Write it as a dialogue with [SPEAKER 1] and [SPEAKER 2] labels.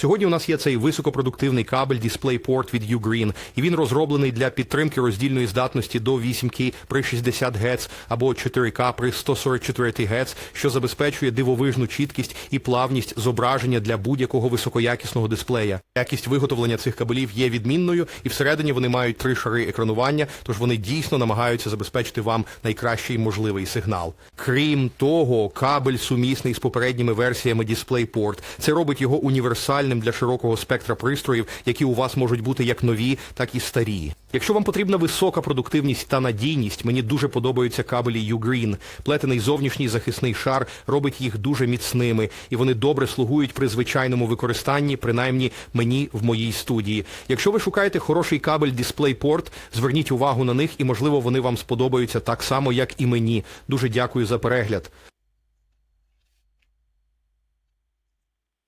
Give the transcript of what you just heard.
[SPEAKER 1] Сьогодні у нас є цей високопродуктивний кабель DisplayPort від Ugreen, і він розроблений для підтримки роздільної здатності до 8К при 60 Гц або 4К при 144 Гц, що забезпечує дивовижну чіткість і плавність зображення для будь-якого високоякісного дисплея. Якість виготовлення цих кабелів є відмінною, і всередині вони мають три шари екранування, тож вони дійсно намагаються забезпечити вам найкращий можливий сигнал. Крім того, кабель сумісний з попередніми версіями DisplayPort. Це робить його універсальним для широкого спектра пристроїв, які у вас можуть бути як нові, так і старі. Якщо вам потрібна висока продуктивність та надійність, мені дуже подобаються кабелі Ugreen. Плетений зовнішній захисний шар робить їх дуже міцними, і вони добре слугують при звичайному використанні, принаймні мені в моїй студії. Якщо ви шукаєте хороший кабель DisplayPort, зверніть увагу на них, і можливо вони вам сподобаються так само, як і мені. Дуже дякую за перегляд.